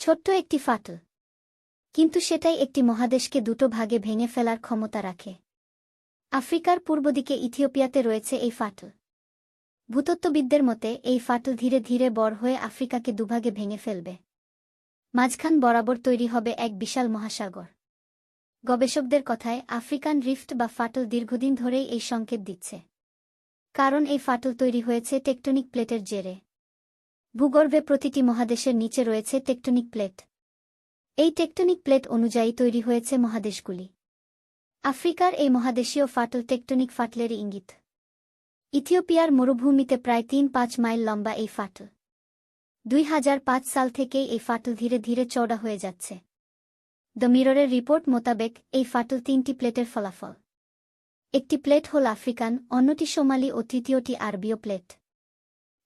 ছোট্ট একটি ফাটল। কিন্তু সেটাই একটি মহাদেশকে দুটো ভাগে ভেঙে ফেলার ক্ষমতা রাখে। আফ্রিকার পূর্ব দিকে ইথিওপিয়াতে রয়েছে এই ফাটল। ভূতত্ত্ববিদদের মতে, এই ফাটল ধীরে ধীরে বড় হয়ে আফ্রিকাকে দুভাগে ভেঙে ফেলবে। মাঝখান বরাবর তৈরি হবে এক বিশাল মহাসাগর। গবেষকদের কথায়, আফ্রিকান রিফট বা ফাটল দীর্ঘদিন ধরেই এই সংকেত দিচ্ছে। কারণ এই ফাটল তৈরি হয়েছে টেকটনিক প্লেটের জেরে। ভূগর্ভে প্রতিটি মহাদেশের নিচে রয়েছে টেকটনিক প্লেট। এই টেকটনিক প্লেট অনুযায়ী তৈরি হয়েছে মহাদেশগুলি। আফ্রিকার এই মহাদেশীয় ফাটল টেকটনিক ফাটলের ইঙ্গিত। ইথিওপিয়ার মরুভূমিতে প্রায় তিন পাঁচ মাইল লম্বা এই ফাটল। দুই হাজার পাঁচ সাল থেকেই এই ফাটল ধীরে ধীরে চওড়া হয়ে যাচ্ছে। দ্য মিররের রিপোর্ট মোতাবেক এই ফাটল তিনটি প্লেটের ফলাফল। একটি প্লেট হল আফ্রিকান, অন্যটি সোমালি ও তৃতীয়টি আরবীয় প্লেট।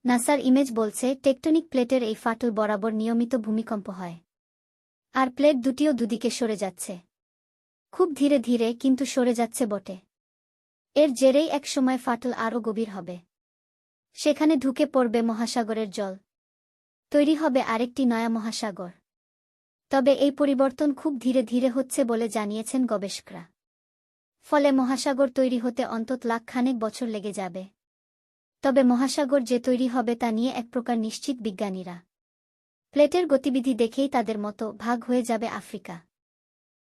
নাসার ইমেজ বলছে, টেকটনিক প্লেটের এই ফাটল বরাবর নিয়মিত ভূমিকম্প হয়। আর প্লেট দুটিও দুদিকে সরে যাচ্ছে। খুব ধীরে ধীরে কিন্তু সরে যাচ্ছে বটে। এর জেরেই এক সময় ফাটল আরও গভীর হবে। সেখানে ঢুকে পড়বে মহাসাগরের জল। তৈরি হবে আরেকটি নয়া মহাসাগর। তবে এই পরিবর্তন খুব ধীরে ধীরে হচ্ছে বলে জানিয়েছেন গবেষকরা। ফলে মহাসাগর তৈরি হতে অন্তত লাখখানেক বছর লেগে যাবে। তবে মহাসাগর যে তৈরি হবে তা নিয়ে এক প্রকার নিশ্চিত বিজ্ঞানীরা। প্লেটের গতিবিধি দেখেই তাদের মতো ভাগ হয়ে যাবে আফ্রিকা।